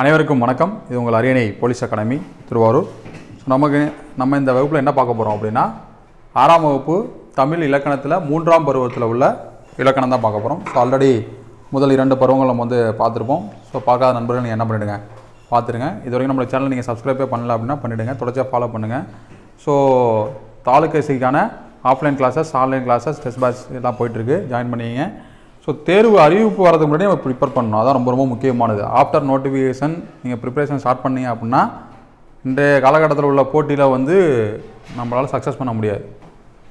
அனைவருக்கும் வணக்கம். இது உங்கள் அரியணை போலீஸ் அகாடமி திருவாரூர். ஸோ நமக்கு நம்ம இந்த வகுப்பில் என்ன பார்க்க போகிறோம் அப்படின்னா ஆறாம் வகுப்பு தமிழ் இலக்கணத்தில் மூன்றாம் பருவத்தில் உள்ள இலக்கணம் தான் பார்க்க போகிறோம் ஸோ ஆல்ரெடி முதல் இரண்டு பருவங்கள் நம்ம வந்து பார்த்துருப்போம். ஸோ பார்க்காத நண்பர்கள் நீங்கள் என்ன பண்ணிவிடுங்க பார்த்துருங்க இது வரைக்கும் நம்மளோட சேனல் நீங்கள் சப்ஸ்கிரைபே பண்ணல அப்படின்னா பண்ணிவிடுங்க தொடர்ச்சியாக ஃபாலோ பண்ணுங்கள் so தாலுக்கேசிக்கான offline classes online classes test batch எல்லாம் போயிட்டுருக்கு ஜாயின் பண்ணிங்க ஸோ தேர்வு அறிவிப்பு வரதுக்கு முன்னாடி நம்ம ப்ரிப்பேர் பண்ணணும். அதான் ரொம்ப ரொம்ப முக்கியமானது. ஆஃப்டர் நோட்டிஃபிகேஷன் நீங்கள் ப்ரிப்பரேஷன் ஸ்டார்ட் பண்ணீங்க அப்படின்னா இன்றைய காலகட்டத்தில் உள்ள போட்டியில் வந்து நம்மளால் சக்ஸஸ் பண்ண முடியாது.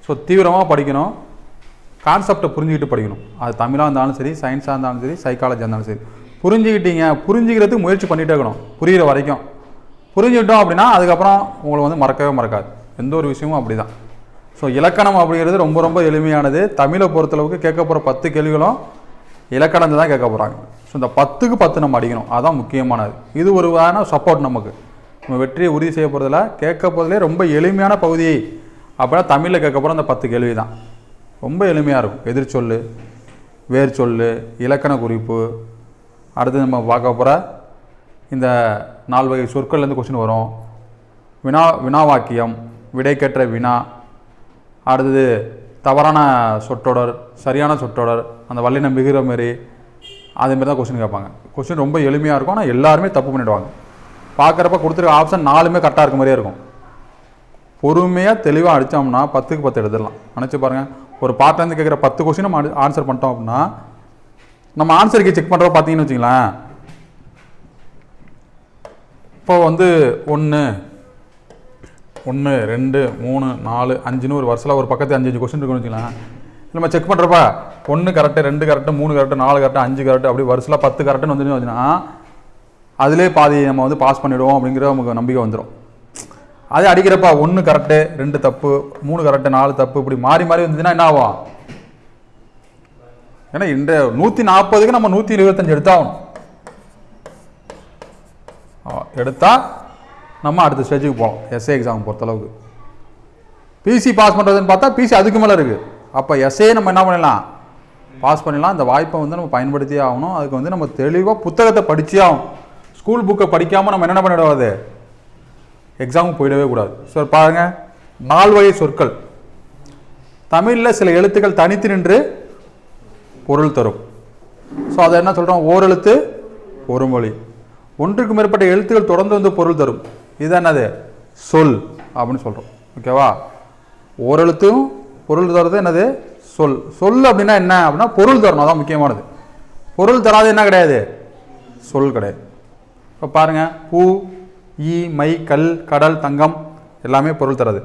ஸோ தீவிரமாக படிக்கணும். கான்செப்டை புரிஞ்சுக்கிட்டு படிக்கணும். அது தமிழாக இருந்தாலும் சரி சயின்ஸாக இருந்தாலும் சரி சைக்காலஜியாக இருந்தாலும் சரி. புரிஞ்சுக்கிட்டீங்க. புரிஞ்சுக்கிறதுக்கு முயற்சி பண்ணிகிட்டே இருக்கணும். புரிகிற வரைக்கும். புரிஞ்சுக்கிட்டோம் அப்படின்னா அதுக்கப்புறம் உங்களை வந்து மறக்கவே மறக்காது. எந்த ஒரு விஷயமும் அப்படி தான் ஸோ இலக்கணம் அப்படிங்கிறது ரொம்ப ரொம்ப எளிமையானது. தமிழை பொறுத்தளவுக்கு கேட்க போகிற பத்து கேள்விகளும் இலக்கணத்தை தான் கேட்க போகிறாங்க ஸோ இந்த பத்துக்கு பத்து நம்ம அடிக்கணும். அதுதான் முக்கியமானது. இது ஒரு வகையான சப்போர்ட் நமக்கு. நம்ம வெற்றியை உறுதி செய்ய போகிறதுல கேட்க போகிறதுலே ரொம்ப எளிமையான பகுதி அப்படின்னா தமிழில் கேட்க போகிற அந்த பத்து கேள்வி தான் ரொம்ப எளிமையாக இருக்கும். எதிர்ச்சொல் வேர்ச்சொல் இலக்கண குறிப்பு. அடுத்து நம்ம பார்க்க போகிற இந்த நால்வகை சொற்கள்லேருந்து கொஸ்டின் வரும். வினா வினா வாக்கியம் விடைக்கற்ற வினா அடுத்தது தவறான சொற்றொடர் சரியான சொற்றொடர் அந்த வல்லினம் மிகுற மாரி அதேமாரி தான் கொஸ்டின் கேட்பாங்க. கொஸ்டின் ரொம்ப எளிமையாக இருக்கும் ஆனால் எல்லாருமே தப்பு பண்ணிடுவாங்க. பார்க்குறப்ப கொடுத்துருக்க ஆப்ஷன் நாலுமே கரெக்டாக இருக்க மாதிரியே இருக்கும். பொறுமையாக தெளிவாக அடித்தோம்னா பத்துக்கு பத்து எடுத்துடலாம். நினச்சி பாருங்கள் ஒரு பாட்டிலேருந்து கேட்குற பத்து கொஸ்டின் நம்ம ஆன்சர் பண்ணிட்டோம் அப்படின்னா நம்ம ஆன்சருக்கு செக் பண்ணுறப்ப பார்த்தீங்கன்னு வச்சுங்களேன் இப்போ வந்து ஒன்று ஒன்று ரெண்டு மூணு நாலு அஞ்சுன்னு ஒரு வருஷத்தில் ஒரு பக்கத்து அஞ்சு அஞ்சு கொஸ்டின் இருக்குன்னு வச்சுக்கலாம் நம்ம செக் பண்ணுறப்ப ஒன்று கரெக்டு ரெண்டு கரெக்டு மூணு கரெக்டு நாலு கரெக்டு அஞ்சு கரெக்டு அப்படி வருஷத்தில் பத்து கரெக்டுன்னு வந்துன்னு வச்சுன்னா அதிலே பாதி நம்ம வந்து பாஸ் பண்ணிவிடுவோம் அப்படிங்கிற நமக்கு நம்பிக்கை வந்துடும் அது அடிக்கிறப்ப ஒன்று கரெக்டு ரெண்டு தப்பு மூணு கரெக்டு நாலு தப்பு இப்படி மாறி மாறி வந்துச்சுன்னா என்ன ஆகும்? ஏன்னா இந்த நூற்றி நாற்பதுக்கு நம்ம நூற்றி இருபத்தஞ்சு எடுத்தாகணும். எடுத்தால் நம்ம அடுத்த ஸ்டேஜுக்கு போகலாம். எஸ்ஏ எக்ஸாம் பொறுத்தளவுக்கு. பிசி பாஸ் பண்ணுறதுன்னு பார்த்தா பிசி அதுக்கு மேலே இருக்குது அப்போ எஸ்ஏ நம்ம என்ன பண்ணிடலாம்? பாஸ் பண்ணிடலாம். அந்த வாய்ப்பை வந்து நம்ம பயன்படுத்தியே ஆகணும். அதுக்கு வந்து நம்ம தெளிவாக புத்தகத்தை படித்தே ஆகும் ஸ்கூல் புக்கை படிக்காமல் நம்ம என்ன பண்ணிடாது எக்ஸாமுக்கு போயிடவே கூடாது. ஸோ பாருங்கள் நால் சொற்கள். தமிழில் சில எழுத்துக்கள் தனித்து நின்று பொருள் தரும். ஸோ அதை என்ன சொல்கிறோம் ஓரெழுத்து ஒரு மொழி ஒன்றுக்கு மேற்பட்ட எழுத்துக்கள் தொடர்ந்து வந்து பொருள் தரும். இது என்னது? சொல் அப்படின்னு சொல்கிறோம் ஓகேவா ஓரெழுத்தும் பொருள் தருது என்னது? சொல். சொல் அப்படின்னா என்ன அப்படின்னா பொருள் தரணும். அதான் முக்கியமானது. பொருள் தராது என்ன கிடையாது? சொல் கிடையாது. இப்போ பாருங்கள் பூ ஈ மை கல் கடல் தங்கம் எல்லாமே பொருள் தராது.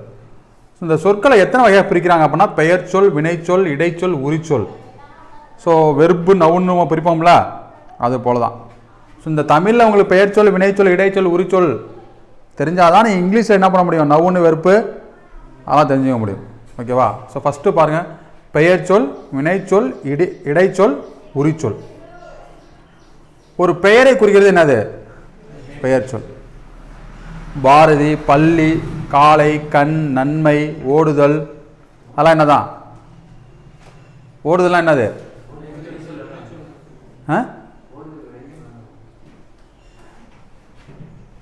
இந்த சொற்களை எத்தனை வகையாக பிரிக்கிறாங்க அப்படின்னா பெயர் சொல் வினைச்சொல் இடைச்சொல் உரிச்சொல் ஸோ வெறுப்பு நவுன்னு நம்ம பிரிப்போம்ல? அது போல தான் ஸோ இந்த தமிழில் உங்களுக்கு சொல் வினைச்சொல் இடைச்சொல் உரிச்சொல் தெரிஞ்சால் தான் நீ இங்கிலீஷில் என்ன பண்ண முடியும்? நவுன்னு வெறுப்பு. அதெல்லாம் தெரிஞ்சுக்க முடியும். ஓகேவா? ஸோ ஃபஸ்ட்டு பாருங்கள் பெயர்ச்சொல் வினைச்சொல் இடை இடைச்சொல் உரிச்சொல். ஒரு பெயரை குறிக்கிறது என்னது? பெயர்ச்சொல் பாரதி பள்ளி காலை கண் நன்மை ஓடுதல். அதெல்லாம் என்னதான்? ஓடுதல்லாம் என்னது? ஆ?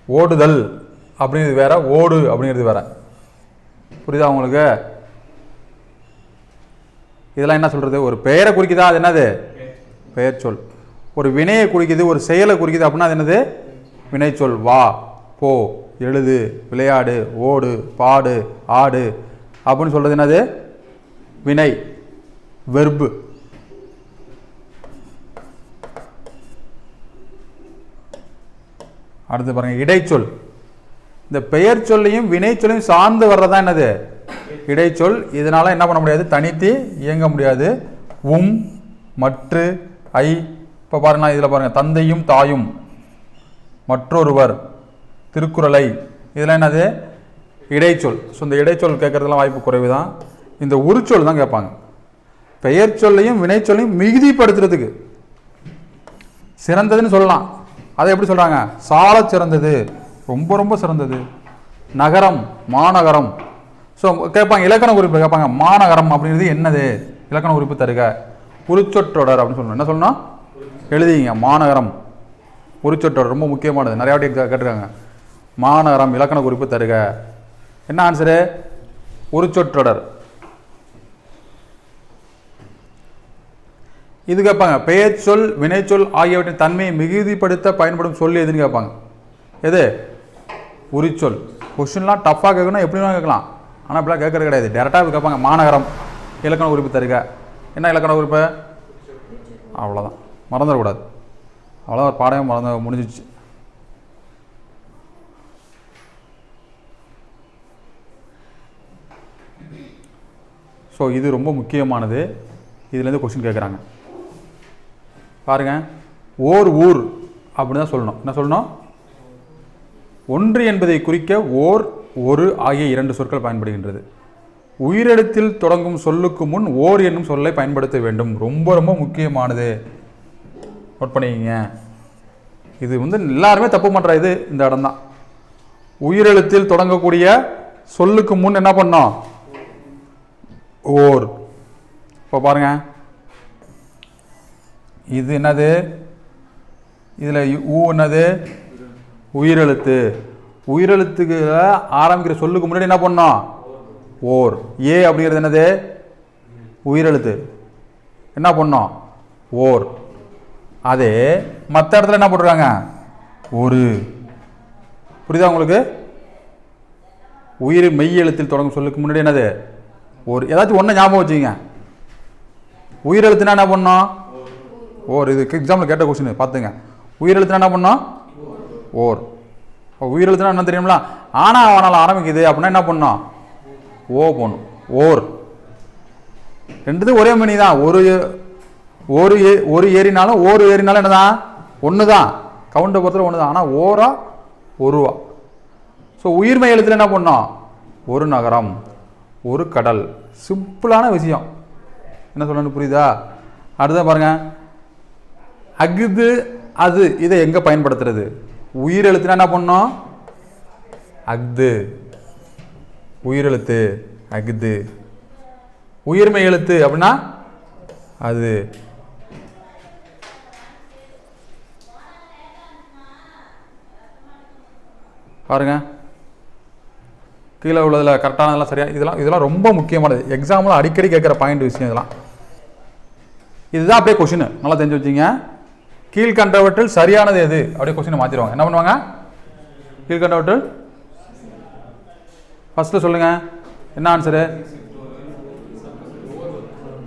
ஓடுதல். அப்படிங்கிறது வேற ஓடு அப்படிங்கிறது வேற. புரியுதா உங்களுக்கு? இதெல்லாம் என்ன சொல்கிறது ஒரு பெயரை குறிக்குதா? அது என்னது? பெயர் சொல். ஒரு வினையை குறிக்குது ஒரு செயலை குறிக்குது அப்படின்னா அது என்னது? வினைச்சொல் வா போ எழுது விளையாடு ஓடு பாடு ஆடு அப்படின்னு சொல்கிறது என்னது? வினை. வெர்பு. அடுத்து பாருங்கள் இடைச்சொல். இந்த பெயர் சொல்லையும் வினை சொல்லையும் சார்ந்து வர்றதா என்னது? இடைச்சொல். இதனால் என்ன பண்ண முடியாது? தனித்து இயங்க முடியாது. உம் மற்று ஐ. இப்போ பாருங்க இதில் பாருங்கள் தந்தையும் தாயும் மற்றொருவர் திருக்குறளை. இதெல்லாம் என்னது? இடைச்சொல். ஸோ இந்த இடைச்சொல் கேட்குறதுலாம் வாய்ப்பு குறைவு தான் இந்த உருச்சொல் தான் கேட்பாங்க. பெயர் சொல்லையும் வினைச்சொல்லையும் மிகுதிப்படுத்துறதுக்கு. சிறந்ததுன்னு சொல்லலாம். அதை எப்படி சொல்கிறாங்க சால சிறந்தது. ரொம்ப ரொம்ப சிறந்தது. நகரம் மாநகரம். ஸோ கேட்பாங்க இலக்கண குறிப்பு கேட்பாங்க மாநகரம் அப்படிங்கிறது என்னது? இலக்கண குறிப்பு தருக. உருச்சொற்றொடர் அப்படின்னு சொல்லணும். என்ன சொல்லணும்? எழுதிங்க மாநகரம். உருச்சொற்றொடர் ரொம்ப முக்கியமானது. நிறையா வாட்டி கேட்டிருக்காங்க. மாநகரம் இலக்கண குறிப்பு தருக. என்ன ஆன்சரு உருச்சொற்றொடர். இது கேட்பாங்க பெயர்ச்சொல் வினைச்சொல் ஆகியவற்றின் தன்மையை மிகுதிப்படுத்த பயன்படும் சொல் எதுன்னு கேட்பாங்க. எது? உரிச்சொல். கொஷின்லாம் டஃப்பாக கேட்கணும் எப்படி வேணாலும் கேட்கலாம். ஆனால் இப்படிலாம் கேட்கறது கிடையாது. டேரெக்டாக கேட்பாங்க. மாநகரம். இலக்கண குறிப்பு தருக. என்ன இலக்கண குறிப்பு அவ்வளோதான் மறந்துடக்கூடாது. அவ்வளோதான் ஒரு மறந்து முடிஞ்சிச்சு ஸோ இது ரொம்ப முக்கியமானது. இதுலேருந்து கொஸ்டின் கேட்குறாங்க. பாருங்க. ஓர் ஊர் அப்படின்னு தான் சொல்லணும். என்ன சொல்லணும்? ஒன்று என்பதை குறிக்க ஓர் ஒரு ஆகிய இரண்டு சொற்கள் பயன்படுகின்றது. உயிரெழுத்தில் தொடங்கும் சொல்லுக்கு முன் ஓர் என்னும் சொல்லை பயன்படுத்த வேண்டும். ரொம்ப ரொம்ப முக்கியமானது. நோட் பண்ணிக்கங்க. இது வந்து எல்லாருமே தப்பு பண்ணுற இது இந்த இடம் தான். உயிரெழுத்தில் தொடங்கக்கூடிய சொல்லுக்கு முன் என்ன பண்ணோம்? ஓர். இப்போ பாருங்க. இது என்னது? இதில் ஊ என்னது? உயிரெழுத்து. உயிரெழுத்துக்கு ஆரம்பிக்கிற சொல்லுக்கு முன்னாடி என்ன பண்ணோம் ஓர். ஏ அப்படிங்கிறது என்னது? உயிரெழுத்து. என்ன பண்ணோம் ஓர். அதே மற்ற இடத்துல என்ன போட்டுருக்காங்க? ஒரு. புரியுதா உங்களுக்கு? உயிர் மெய் எழுத்தில் தொடங்கும் சொல்லுக்கு முன்னாடி என்னது? ஒரு. ஏதாச்சும் ஒன்று ஞாபகம் வச்சுங்க உயிரெழுத்துனா என்ன பண்ணோம் ஓர். இதுக்கு எக்ஸாம்பிள் கேட்ட கொஸ்டின் பார்த்துங்க உயிரெழுத்துனா என்ன பண்ணோம் ஓர். இப்போ உயிரெழுத்துனா என்ன தெரியுங்களா ஆனா அவனால் ஆரம்பிக்குது அப்படின்னா என்ன பண்ணோம்? ஓ போகணும் ஓர். ரெண்டுது ஒரே மணி தான். ஒரு ஒரு ஏ ஒரு ஏரினாலும் ஒரு ஏரினாலும் என்னதான் ஒன்று தான் கவுண்டை பொறுத்தவரை ஒன்று தான் ஆனால் ஓரா ஒருவா. ஸோ உயிர்மை எழுத்துல என்ன பண்ணோம்? ஒரு நகரம் ஒரு கடல். சிம்பிளான விஷயம். என்ன சொல்லணும் புரியுதா? அடுத்த பாருங்க. அஃது அது இதை எங்கே பயன்படுத்துறது? உயிர் எழுத்துனா என்ன பண்ணோம்? அஃது. உயிரெழுத்து அஃது. உயிர்மை எழுத்து அப்படின்னா அது. பாருங்க. கீழே உள்ளதில் கரெக்டானதெல்லாம் சரியா இதெல்லாம் இதெல்லாம் ரொம்ப முக்கியமானது. எக்ஸாமில் அடிக்கடி கேட்குற பாயிண்ட் விஷயம் இதெல்லாம். இதுதான் அப்படியே கொஷின் நல்லா தெரிஞ்சு வச்சிங்க. கீழ்கண்டவற்றில் சரியானது எது? அப்படியே கொஸ்டினை மாற்றிடுவாங்க என்ன பண்ணுவாங்க? கீழ்கண்டவற்றில்? ஃபஸ்ட்டு சொல்லுங்க. என்ன ஆன்சரு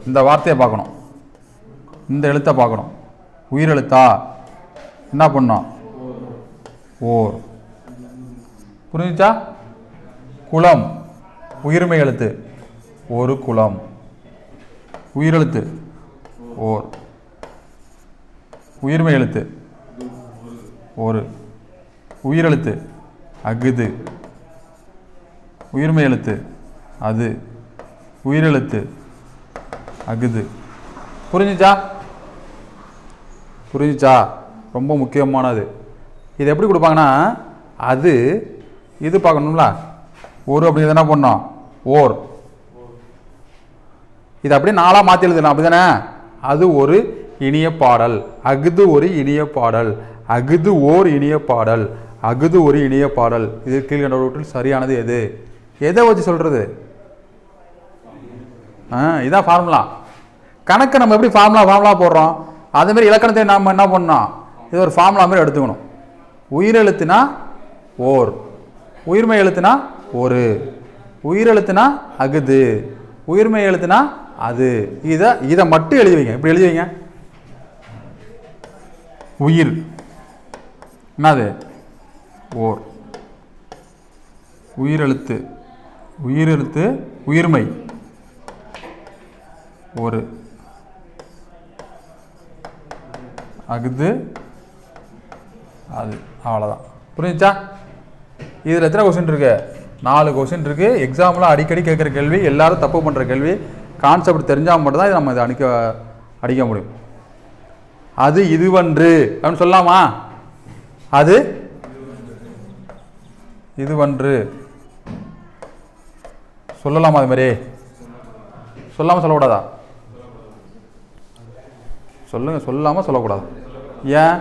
இந்த வார்த்தையை பார்க்கணும். இந்த எழுத்தை பார்க்கணும். உயிரெழுத்தா? என்ன பண்ணோம்? ஓர். புரிஞ்சுச்சா? குளம். உயிர்மை எழுத்து ஒரு குளம். உயிரெழுத்து. ஓர். உயிர்மை எழுத்து. ஒரு. உயிரெழுத்து அகுது உயிர்மை எழுத்து. அது. உயிரெழுத்து அகுது புரிஞ்சுச்சா? புரிஞ்சுச்சா? ரொம்ப முக்கியமானது. இது எப்படி கொடுப்பாங்கன்னா அது இது பார்க்கணும்ல? ஒரு அப்படிங்கிறது என்ன பண்ணோம்? ஓர். இது அப்படியே நாளாக மாற்றி எழுதலாம் அப்படிதானே? அது ஒரு இனிய பாடல். அகுது ஒரு இனிய பாடல். அகுது ஓர் இனிய பாடல். அகுது ஒரு இனிய பாடல். இது கீழ்கண்டவற்றில் சரியானது எது? எதை வச்சு சொல்கிறது ஆ இதான் ஃபார்முலா கணக்கை நம்ம எப்படி ஃபார்முலா ஃபார்முலா போடுறோம்? அதேமாரி இலக்கணத்தை நாம் என்ன பண்ணோம் இது ஒரு ஃபார்முலா மாதிரி எடுத்துக்கணும். உயிரெழுத்துனா ஓர். உயிர்மை எழுத்துனா ஒரு. உயிரெழுத்துனா அகுது உயிர்மை எழுத்துனா அது. இதை இதை மட்டும் எழுதி வைங்க. இப்படி எழுதி வைங்க? உயிர். என்னது? ஓர். உயிரெழுத்து. உயிரெழுத்து உயிர்மை. ஒரு. அகுது அது. அவ்வளோதான். புரிஞ்சுச்சா? இதில் எத்தனை கொஸ்டின் இருக்கு? நாலு கொஸ்டின் இருக்கு. எக்ஸாமில் அடிக்கடி கேட்குற கேள்வி எல்லாரும் தப்பு பண்ணுற கேள்வி. கான்செப்ட் தெரிஞ்சால் மட்டும்தான் இதை நம்ம இதை அடிக்க அடிக்க முடியும். அது இதுவன்று. அப்படின்னு சொல்லலாமா? அது இதுவன்று. சொல்லலாமா அது மாதிரி? சொல்லாமல் சொல்லக்கூடாதா? சொல்லுங்க சொல்லாமல் சொல்லக்கூடாது? ஏன்?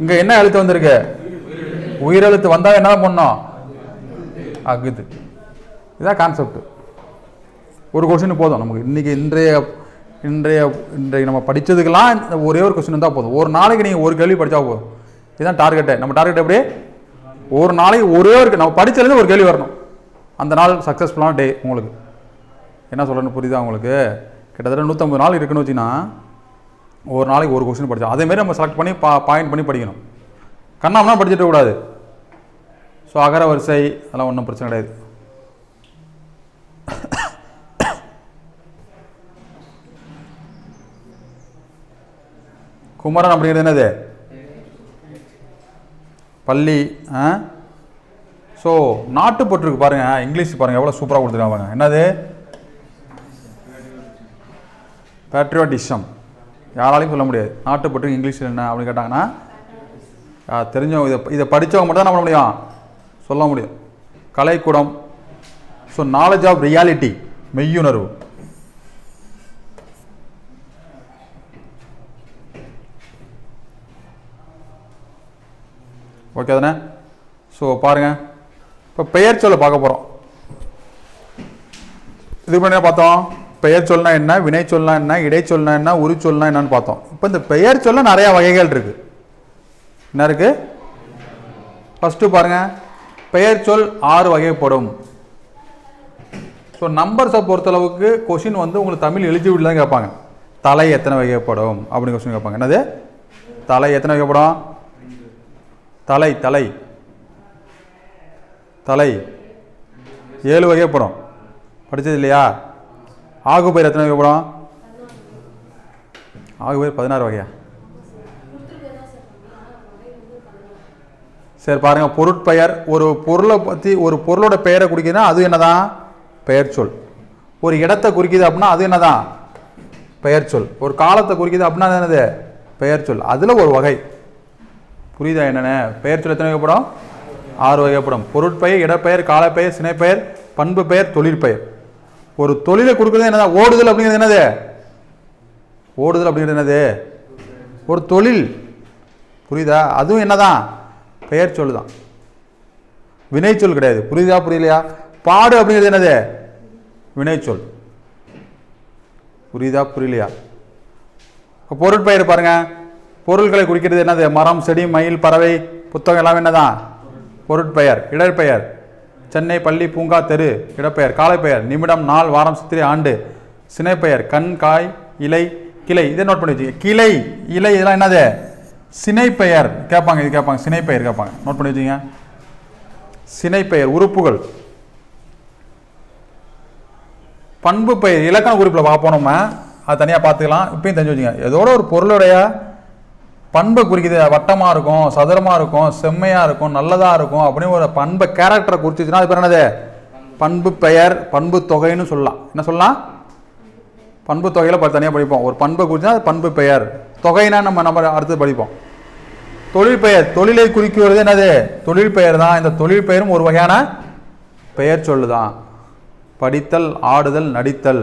இங்கே என்ன எழுத்து வந்திருக்கு? உயிரெழுத்து வந்தால் என்ன பண்ணோம் அகுது இதான் கான்செப்ட் ஒரு கொஷின் போதும். நமக்கு இன்னைக்கு இன்றைய இன்றைய இன்றைக்கு நம்ம படித்ததுக்கெல்லாம் இந்த ஒரே ஒரு கொஸ்டின் இருந்தால் போதும். ஒரு நாளைக்கு நீங்கள் ஒரு கேள்வி படித்தா போதும். இதுதான் டார்கெட்டு நம்ம டார்கெட் எப்படி? ஒரு நாளைக்கு ஒரே ஒரு நம்ம படித்ததுலேருந்து ஒரு கேள்வி வரணும். அந்த நாள் சக்ஸஸ்ஃபுல்லான டே உங்களுக்கு. என்ன சொல்கிறேன்னு புரியுதா உங்களுக்கு? கிட்டத்தட்ட நூற்றம்பது நாள் இருக்குன்னு வச்சுன்னா ஒரு நாளைக்கு ஒரு கொஸ்டின் படித்தோம் அதேமாரி நம்ம செலக்ட் பண்ணி பா பாயிண்ட் பண்ணி படிக்கணும். கண்ணாமெலாம் படிச்சுட்டு கூடாது. ஸோ அகர வரிசை அதெல்லாம் ஒன்றும் பிரச்சனை கிடையாது. குமரன் அப்படிங்கிறது என்னது? பள்ளி ஆ? ஸோ நாட்டுப்பற்றுக்கு பாருங்கள் இங்கிலீஷ் பாருங்கள் எவ்வளோ சூப்பராக கொடுத்துருக்காங்க என்னது? பேட்ரியாட்டிசம் யாராலையும் சொல்ல முடியாது. நாட்டுப்பற்று இங்கிலீஷில் என்ன அப்படின்னு கேட்டாங்கன்னா தெரிஞ்சவங்க இதை இதை படித்தவங்க மட்டும் தான் நம்ம பண்ண முடியும்? சொல்ல முடியும். கலைக்கூடம். ஸோ நாலேஜ் ஆஃப் ரியாலிட்டி மெய்யுணர்வு. ஓகே தானே? ஸோ பாருங்கள் இப்போ பெயர் சொல்ல பார்க்க போகிறோம் இதுக்கு முன்னாடி பார்த்தோம்? பெயர் சொல்னா என்ன வினை சொல்னா என்ன இடைச்சொல்னா என்ன உரிச்சொல்னா என்னன்னு பார்த்தோம். இப்போ இந்த பெயர் சொல்ல நிறையா வகைகள் இருக்குது என்ன இருக்குது ஃபஸ்ட்டு பாருங்கள் பெயர் சொல் ஆறு வகைப்படும். ஸோ நம்பர்ஸை பொறுத்தளவுக்கு கொஷின் வந்து உங்களுக்கு தமிழ் எலிஜிபிள் தான் கேட்பாங்க. தலை எத்தனை வகைப்படும்? அப்படின்னு கொஸ்டின் கேட்பாங்க. என்னது? தலை எத்தனை வகைப்படும்? தலை தலை. தலை. ஏழு வகைப்படும் படிச்சது இல்லையா? ஆகு பயிர் எத்தனை வகைப்படும் ஆகு பயிர் பதினாறு வகையா? சரி பாருங்கள் பொருட்பெயர் ஒரு பொருளை பற்றி ஒரு பொருளோட பெயரை குறிக்குதுன்னா அது என்னதான் பெயர் சொல். ஒரு இடத்தை குறிக்குது அப்படின்னா அது என்னதான் பெயர் சொல். ஒரு காலத்தை குறிக்குது அப்படின்னா அது என்னது? பெயர் சொல். அதில் ஒரு வகை. புரியுதா என்னென்ன? பெயர் சொல்ல எத்தனை வகைப்படும்? ஆறு வகைப்படும். பொருட்பெயர் இடப்பெயர் காலப்பெயர் சினைப்பெயர் பண்பு பெயர் தொழிற்பெயர். ஒரு தொழிலை கொடுக்குறது என்னதான் ஓடுதல் அப்படிங்கிறது என்னது? ஓடுதல் அப்படிங்கிறது என்னது? ஒரு தொழில். புரியுதா? அதுவும் என்னதான்? பெயர் சொல் தான் வினைச்சொல் கிடையாது. புரியுதா புரியலையா? பாடு அப்படிங்கிறது என்னது? வினைச்சொல் புரியுதா புரியலையா? பொருட்பெயர் பாருங்கள் பொருட்களை குறிக்கிறது என்னது? மரம் செடி மயில் பறவை புத்தகம் எல்லாம் என்னதான் பொருட்பெயர் இடற்பெயர் சென்னை பள்ளி பூங்கா தெரு இடப்பெயர் காலைப்பெயர் நிமிடம் நாள் வாரம் சித்திரை ஆண்டு சினைப்பெயர் கண் காய் இலை கிளை. இதை நோட் பண்ணி வச்சுக்கோங்க கிளை இலை இதெல்லாம் என்னது? சினைப்பெயர். கேட்பாங்க இது கேட்பாங்க சினைப்பெயர் கேட்பாங்க. நோட் பண்ணி வச்சுங்க சினைப்பெயர் உறுப்புகள். பண்பு பெயர் இலக்கண குறிப்பில் பார்ப்போம் நம்ம. அதை தனியாக பார்த்துக்கலாம். இப்பயும் தெரிஞ்சு வச்சுங்க ஏதோட ஒரு பொருளுடைய பண்பை குறிக்குது. வட்டமாக இருக்கும் சதுரமாக இருக்கும் செம்மையாக இருக்கும் நல்லதாக இருக்கும் அப்படின்னு ஒரு பண்பை கேரக்டரை குறிச்சிச்சுன்னா அது பேர் என்னது? பண்பு பெயர் பண்பு தொகைன்னு சொல்லலாம். என்ன சொல்லலாம்? பண்பு தொகையில் ப தனியாக படிப்போம். ஒரு பண்பை குறிச்சா அது பண்பு பெயர். தொகைனா நம்ம நம்ம அடுத்து படிப்போம். தொழில் பெயர் தொழிலை குறிக்கிறது என்னது? தொழில் பெயர் தான். இந்த தொழில் பெயரும் ஒரு வகையான பெயர் சொல்லு தான் படித்தல் ஆடுதல் நடித்தல்.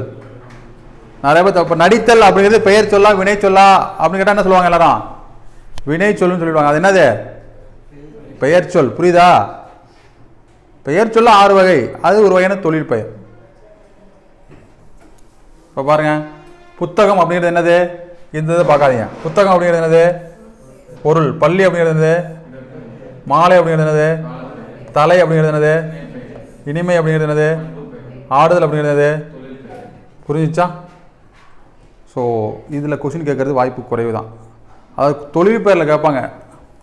நிறைய பேர் இப்போ நடித்தல் அப்படிங்கிறது பெயர் சொல்லா வினை சொல்லா அப்படின்னு கேட்டால் என்ன சொல்லுவாங்க எல்லாரும்? வினை சொல்லுன்னு சொல்லிடுவாங்க. அது என்னது? பெயர் சொல். புரியுதா? பெயர் சொல்ல ஆறு வகை. அது ஒரு வகையான தொழில் பெயர். இப்போ பாருங்க. புத்தகம் அப்படிங்கிறது என்னது? இந்த இதை பார்க்காதீங்க. புத்தகம் அப்படிங்கிறது என்னது? பொருள். பள்ளி அப்படிங்கிறது என்னது? மாலை அப்படிங்கிறது என்னது? தலை அப்படிங்கிறது என்னது? இனிமை அப்படிங்கிறது என்னது? ஆடுதல் அப்படிங்கிறது என்னது? புரிஞ்சிச்சா? ஸோ இதில் கொஷின் கேட்குறது வாய்ப்பு குறைவு தான் அதாவது தொழில் பெயரில் கேட்பாங்க.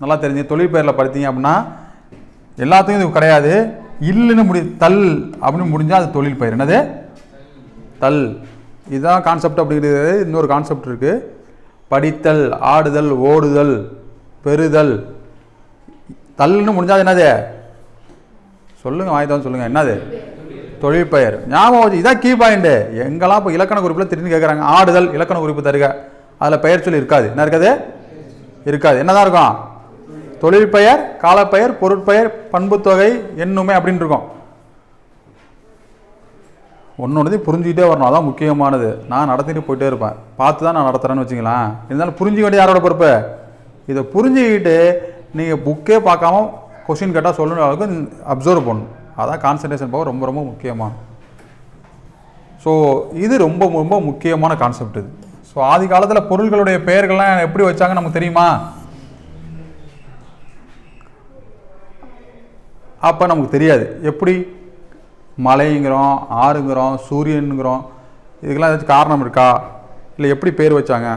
நல்லா தெரிஞ்சு தொழில் பெயரில் படித்தீங்க அப்படின்னா எல்லாத்துக்கும் இது கிடையாது. இல்லைன்னு முடி தல் அப்படின்னு முடிஞ்சால் அது தொழில் பயிர். என்னது? தல். இதுதான் கான்செப்ட் அப்படிங்கிறது. இன்னொரு கான்செப்ட் இருக்குது படித்தல் ஆடுதல் ஓடுதல் பெறுதல். தல்லுன்னு முடிஞ்சால் என்னது? சொல்லுங்கள் வாங்கி சொல்லுங்கள் என்னது? தொழில் பெயர். ஞாபகம் வச்சு இதான் கீ பாயிண்ட்டு எங்கெல்லாம் இப்போ இலக்கண குறிப்பில் திரும்பி கேட்குறாங்க ஆடுதல் இலக்கண குறிப்பு தருக. அதில் பெயர் சொல்லி இருக்காது. என்ன இருக்காது? இருக்காது. என்னதான் இருக்கும்? தொழில் பெயர் காலப்பெயர் பொருட்பெயர் பண்புத்தொகை என்னுமே அப்படின்னு இருக்கும். ஒன்னொன்றதையும் புரிஞ்சுக்கிட்டே வரணும். அதான் முக்கியமானது. நான் நடத்திட்டு போயிட்டே இருப்பேன். பார்த்து தான் நான் நடத்துகிறேன்னு வச்சுங்களேன் இருந்தாலும் புரிஞ்சுக்க வேண்டிய யாரோட பொறுப்பு? இதை புரிஞ்சுக்கிட்டு நீங்கள் புக்கே பார்க்காம கொஷின் கேட்டால் சொல்லணும் அளவுக்கு அப்சர்வ் பண்ணணும். அதான் கான்சன்ட்ரேஷன் பவர் ரொம்ப ரொம்ப முக்கியமான ஸோ இது ரொம்ப ரொம்ப முக்கியமான கான்செப்ட் இது. ஸோ ஆதி காலத்தில் பொருள்களுடைய பெயர்கள்லாம் எப்படி வச்சாங்க நமக்கு தெரியுமா? அப்போ நமக்கு தெரியாது. எப்படி? மலைங்கிறோம் ஆறுங்கிறோம் சூரியனுங்கிறோம் இதுக்கெல்லாம் ஏதாச்சும் காரணம் இருக்கா? இல்லை எப்படி பேர் வச்சாங்க?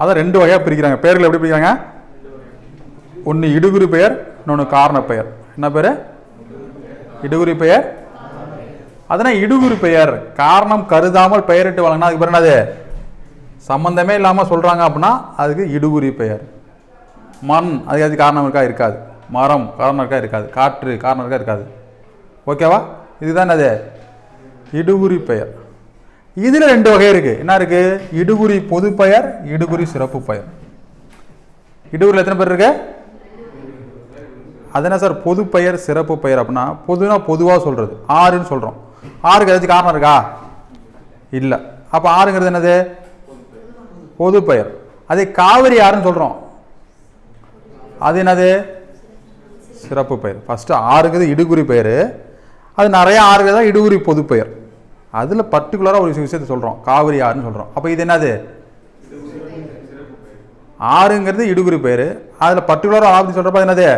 அதை ரெண்டு வகையாக பிரிக்கிறாங்க. பேர்கள் எப்படி பிரிக்கிறாங்க? ஒன்று இடுகுறி பெயர் இன்னொன்று காரண பெயர். என்ன பேர்? இடுகுறி பெயர். அதனால் இடுகுறி பெயர். காரணம் கருதாமல் பெயரிட்டு வழங்கினா அதுக்கு பேர் என்னது? சம்மந்தமே இல்லாமல் சொல்கிறாங்க அப்படின்னா அதுக்கு இடுகுறி பெயர். மண் அதுக்கு அது காரணம் இருக்கா? இருக்காது. மரம் காரணம் இருக்கா? இருக்காது. காற்று காரணம் இருக்கா? இருக்காது. ஓகேவா இதுதான் அது இடுகுறி பெயர். இதில் ரெண்டு வகை இருக்குது என்ன இருக்குது இடுகுறி பொது பெயர் இடுகுறி சிறப்பு பெயர். இடுகுறியில் எத்தனை பேர் இருக்கு? அது என்ன சார்? பொது பெயர் சிறப்பு பெயர் அப்படின்னா பொதுனா பொதுவாக சொல்கிறது ஆறுன்னு சொல்கிறோம் ஆறுக்கு ஏதாச்சும் காரணம் இருக்கா? இல்லை. அப்போ ஆறுங்கிறது என்னது? பொது பெயர் அதே காவிரி ஆறுன்னு சொல்கிறோம் அது என்னது? சிறப்பு பெயர். ஃபஸ்ட்டு ஆறுக்குது இடுகுறி பெயர். அது நிறையா ஆறுகள் தான் இடுகுறி பொது பெயர் அதில் பர்டிகுலராக ஒரு விஷயத்தை சொல்கிறோம் காவிரி ஆறுன்னு சொல்கிறோம் அப்போ இது என்னது? ஆறுங்கிறது இடுகுறி பெயர். அதில் பர்டிகுலராக ஆறு சொல்கிறப்ப என்னது?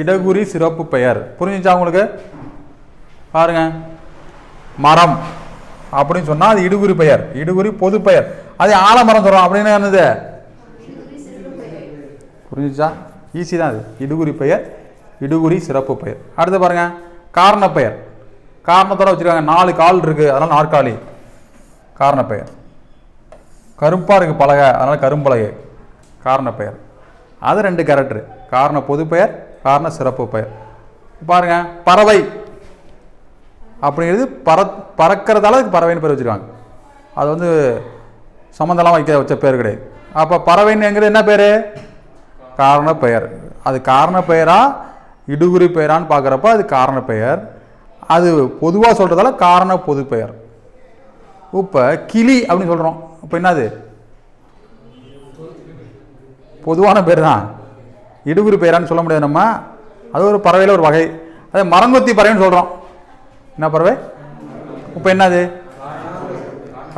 இடகுறி சிறப்பு பெயர். புரிஞ்சுச்சா உங்களுக்கு? பாருங்க. மரம் அப்படின்னு சொன்னால் அது இடுகுறி பெயர். இடுகுறி பொது பெயர் அதே ஆலமரம் சொல்கிறோம் அப்படின்னு என்னது? புரிஞ்சுச்சா? ஈஸி தான் அது. இடுகுறி பெயர் இடுகுறி சிறப்பு பெயர். அடுத்து பாருங்க. காரண பெயர். காரணத்தோட வச்சுருக்காங்க. நாலு கால் இருக்குது அதனால் நாற்காலி. காரண பெயர். கருப்பாக இருக்குது பலகை. அதனால் கரும்பலகை. காரண பெயர். அது ரெண்டு கேரக்டரு காரண பொது பெயர் காரண சிறப்பு பெயர். பாருங்க. பறவை. அப்படிங்கிறது பற பறக்கிறதால அதுக்கு பறவைன்னு பேர் வச்சுருக்காங்க. அது வந்து சம்மந்தம்லாம் வைக்க வச்ச பேர் கிடையாது. அப்போ பறவைன்னுங்கிறது என்ன பேர்? காரண பெயர். அது காரண பெயரா? இடுகுறி பெயரான்னு பார்க்குறப்ப அது காரண பெயர். அது பொதுவாக சொல்கிறதால காரண பொது பெயர். இப்போ கிளி அப்படின்னு சொல்கிறோம் இப்போ என்னது? பொதுவான பேர் தான் இடுகுறி பெயரான்னு சொல்ல முடியாது நம்ம. அது ஒரு பறவையில் ஒரு வகை. அதே மரங்கொத்தி பறவைன்னு சொல்கிறோம் என்ன பறவை? இப்போ என்னது?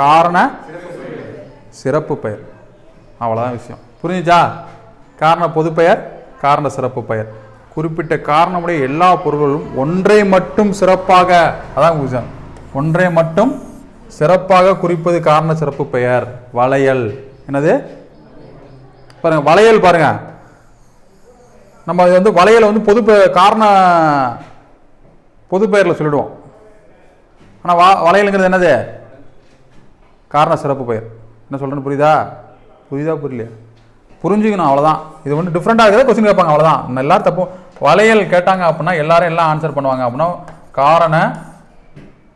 காரண சிறப்பு பெயர். அவ்வளோதான் விஷயம். புரிஞ்சுச்சா? காரண பொதுப்பெயர் காரண சிறப்பு பெயர். குறிப்பிட்ட காரணமுடைய எல்லா பொருள்களும் ஒன்றை மட்டும் சிறப்பாக அதான் விஷயம். ஒன்றை மட்டும் சிறப்பாக குறிப்பது காரண சிறப்பு பெயர். வளையல். என்னது? பாருங்கள் வளையல் பாருங்கள் நம்ம அது வந்து வளையலை வந்து பொது பெ- காரண பொது பெயரில் சொல்லிடுவோம். ஆனால் வா வளையலுங்கிறது என்னது? காரண சிறப்பு பெயர். என்ன சொல்கிறேன்னு புரியுதா? புரியுதா புரியலையா? புரிஞ்சுக்கணும் அவ்வளோதான் இது வந்து டிஃப்ரெண்ட்டாக இருக்கிறத கொஸ்டின் கேட்பாங்க அவ்வளோதான் நம்ம எல்லாரும் தப்பு. வளையல் கேட்டாங்க அப்படின்னா எல்லாரும் எல்லாம் ஆன்சர் பண்ணுவாங்க அப்படின்னா காரண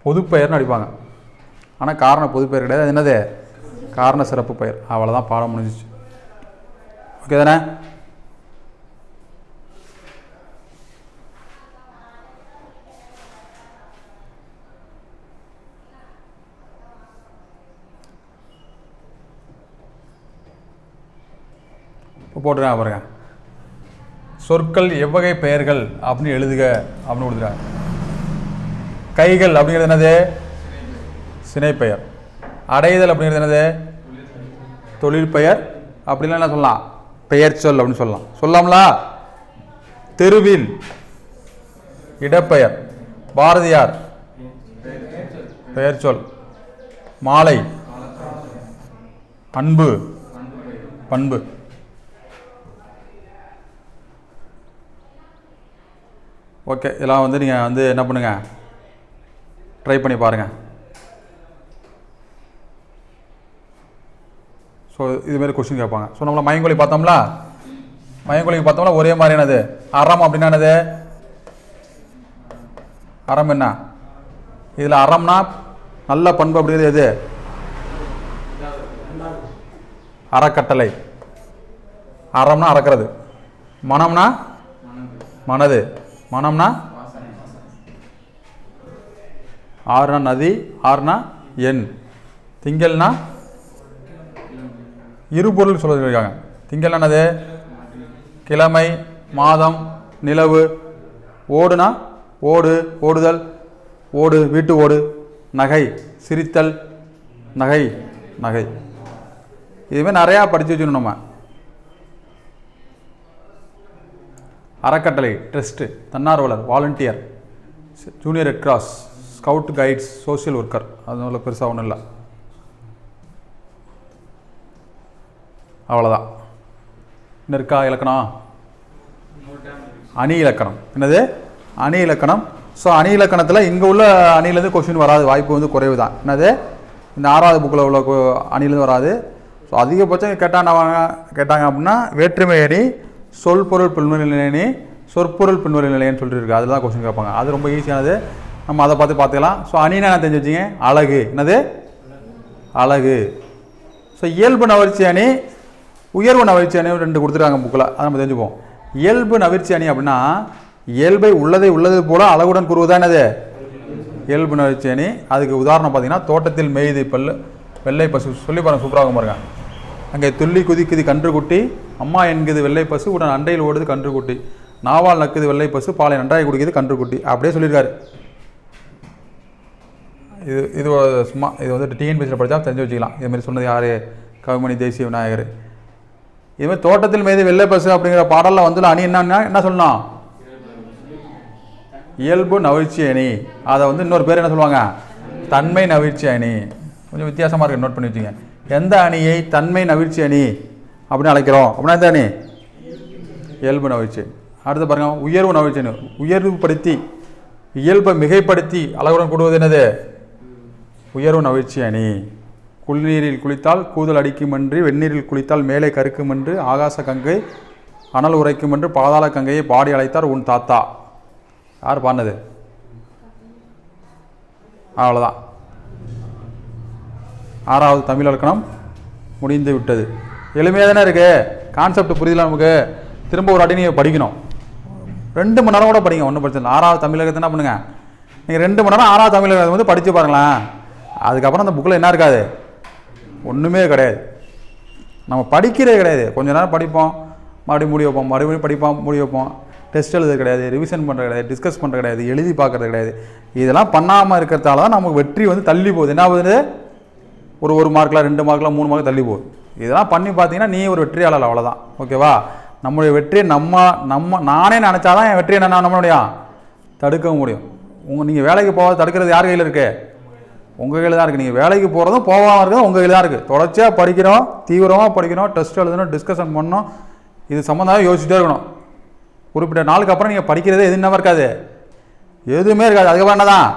பொதுப்பெயர்னு அடிப்பாங்க. ஆனால் காரண பொதுப்பெயர் கிடையாது. அது என்னது? காரண சிறப்பு பெயர். அவ்வளோதான் பாடம் முடிஞ்சிச்சு. ஓகே தானே? போட்டுருக்காங்க பாருங்க. சொற்கள் எவ்வகை பெயர்கள் அப்படின்னு எழுதுக அப்படின்னு கொடுத்துருக்காங்க கைகள் அப்படிங்கிறது என்னது? சினைப்பெயர். அடைதல் அப்படிங்கிறது என்னது? தொழிற்பெயர். அப்படிலாம் என்ன சொல்லலாம்? பெயர் சொல் அப்படின்னு சொல்லலாம். சொல்லலாம்ல? தெருவில். இடப்பெயர். பாரதியார். பெயர் சொல். மாலை. அன்பு பண்பு. ஓகே இதெல்லாம் வந்து நீங்கள் வந்து என்ன பண்ணுங்கள் ட்ரை பண்ணி பாருங்கள் ஸோ இதுமாரி கொஸ்டின் கேட்பாங்க. ஸோ நம்மள மயங்கொலி பார்த்தோம்ல? மயங்கொலிக்கு பார்த்தோம்ல ஒரே மாதிரியானது அறம் அப்படின்னா என்னது? அறம் என்ன? இதில் அறம்னா நல்ல பண்பு அப்படிங்கிறது எது? அறக்கட்டளை. அறம்னா அறக்கிறது. மனம்னா? மனது. மனம்னா? ஆறுனா நதி ஆறுனா எண். திங்கள்னா? இருபொருள் சொல்லியிருக்காங்க. திங்கள் என்னது? கிழமை மாதம் நிலவு. ஓடுனா? ஓடு ஓடுதல். ஓடு வீட்டு ஓடு. நகை சிரித்தல். நகை நகை. இதுமாதிரி நிறையா படித்து வச்சுக்கணும் நம்ம. அறக்கட்டளை trust தன்னார்வலர் volunteer junior red cross scout guides social worker அதனால பெருசாக ஒன்றும் இல்லை. அவ்வளோதான் இன்னும் இருக்கா இலக்கணம்? அணி இலக்கணம். என்னது? அணி இலக்கணம். ஸோ அணி இலக்கணத்தில் இங்கே உள்ள அணிலேருந்து கொஷின் வராது. வாய்ப்பு வந்து குறைவு தான் என்னது? இந்த ஆறாவது புக்கில் உள்ள அணிலேருந்து வராது. ஸோ அதிகபட்சம் கேட்டாங்க கேட்டாங்க அப்படின்னா வேற்றுமை அணி சொல் பொருள் பின்வரி நிலையணி சொற்பொருள் பின்வரி நிலையன்னு சொல்லிட்டு அதில் தான் கொஸ்டின் கேட்பாங்க. அது ரொம்ப ஈஸியானது நம்ம அதை பார்த்து பார்த்துக்கலாம். ஸோ அணினா என்ன தெரிஞ்சு வச்சிங்க? அழகு. என்னது? அழகு. ஸோ இயல்பு நவர்ச்சி அணி உயர்வு நவர்ச்சி அணி ரெண்டு கொடுத்துருக்காங்க புக்கில் அதை நம்ம தெரிஞ்சுப்போம் இயல்பு நவர்ச்சி அணி அப்படின்னா இயல்பை உள்ளதை உள்ளது போல அழகுடன் கூறுவதா என்னது? இயல்பு நவர்ச்சி அணி. அதுக்கு உதாரணம் பார்த்தீங்கன்னா தோட்டத்தில் மேய்து பல்லு வெள்ளை பசு. சொல்லி பாருங்கள் சூப்பராக பாருங்க. அங்கே துள்ளி குதிக்குது கன்றுக்குட்டி அம்மா என்குது வெள்ளை பசு உடன் அண்டையில் ஓடுது கன்றுக்குட்டி நாவால் நக்குது வெள்ளை பசு பாலை நன்றாய் குடிக்குது கன்றுக்குட்டி அப்படியே சொல்லியிருக்காரு. இது இது சும்மா இது வந்து டிஎன்பிசியில் படித்தா தெரிஞ்சு வச்சுக்கலாம். இதுமாரி சொன்னது யார்? கவிமணி தேசிய விநாயகர். இதுமாதிரி தோட்டத்தில் மீது வெள்ளை பசு அப்படிங்கிற பாடலில் வந்து அணி என்னன்னா என்ன சொல்லணும்? இயல்பு நவிழ்ச்சி அணி. அதை வந்து இன்னொரு பேர் என்ன சொல்லுவாங்க? தன்மை நவிழ்ச்சி அணி. கொஞ்சம் வித்தியாசமாக இருக்குது நோட் பண்ணி வச்சுங்க. எந்த அணியை தன்மை நவிழ்ச்சி அணி அப்படின்னு அழைக்கிறோம்? அப்படின்னா எந்த அணி? இயல்பு நவிழ்ச்சி. அடுத்து பாருங்கள் உயர்வு நவிழ்ச்சி அணி. உயர்வுபடுத்தி இயல்பை மிகைப்படுத்தி அழகுடன் கூடுவது என்னது? உயர்வு நவிழ்ச்சி அணி. குளிநீரில் குளித்தால் கூதல் அடிக்குமென்று வெந்நீரில் குளித்தால் மேலே கருக்குமென்று ஆகாச கங்கை அனல் உரைக்குமென்று பாதாள கங்கையை பாடி அழைத்தார் உன் தாத்தா. யார் பாடினது? அவ்வளோதான் ஆறாவது தமிழ் இலக்கணம் முடிந்து விட்டது. எளிமையாக தானே இருக்கு? கான்செப்ட் புரியல நமக்கு? திரும்ப ஒரு அடி நீங்கள் படிக்கணும். ரெண்டு மணி நேரம் கூட படிங்க ஒன்றும் பிரச்சனை இல்லை. ஆறாவது தமிழகத்தை என்ன பண்ணுங்க? நீங்கள் ரெண்டு மணி நேரம் ஆறாவது தமிழகத்தை வந்து படித்து பாருங்களேன். அதுக்கப்புறம் அந்த புக்கில் என்ன இருக்காது? ஒன்றுமே கிடையாது. நம்ம படிக்கிறதே கிடையாது. கொஞ்ச நேரம் படிப்போம் மறுபடியும் மூடி வைப்போம் மறுபடியும் படிப்போம் மூடி வைப்போம். டெஸ்ட் எழுதுறது கிடையாது ரிவிஷன் பண்ணுறது கிடையாது டிஸ்கஸ் பண்ணுறது கிடையாது எழுதி பார்க்குறது கிடையாது. இதெல்லாம் பண்ணாமல் இருக்கிறதால தான் நமக்கு வெற்றி வந்து தள்ளி போகுது. என்ன ஆகுது? ஒரு ஒரு மார்க்கில் ரெண்டு மார்க்கில் மூணு மார்க் தள்ளி போகுது. இதெல்லாம் பண்ணி பார்த்தீங்கன்னா நீ ஒரு வெற்றியாளர் அவ்வளோதான் ஓகேவா? நம்மளுடைய வெற்றியை நம்ம நம்ம நானே நினச்சாதான் என் வெற்றியை என்ன பண்ண முடியும் தடுக்க முடியும். உங்கள் நீங்கள் வேலைக்கு போகாத தடுக்கிறது யார் கையில் இருக்கு? உங்கள் கையில் தான் இருக்குது நீங்கள் வேலைக்கு போகிறதும் போகாமல் இருக்கிறதும் உங்கள் கையில் தான் இருக்குது தொடர்ச்சியாக படிக்கிறோம் தீவிரமாக படிக்கணும் டெஸ்ட் எழுதணும் டிஸ்கஷன் பண்ணணும். இது சம்மந்தமாக யோசிச்சுட்டே இருக்கணும். குறிப்பிட்ட நாளுக்கு அப்புறம் நீங்கள் படிக்கிறதே எது என்னவா இருக்காது. எதுவுமே இருக்காது. அதுக்கப்புறம் என்ன தான்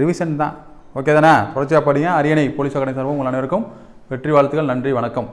ரிவிஷன் தான். ஓகே தானே? தொடர்ச்சியாக படிங்க. அரியணை போலீஸ் அகாடமி சார்பாக உங்கள் அனைவருக்கும் வெற்றி வாழ்த்துக்கள். நன்றி வணக்கம்.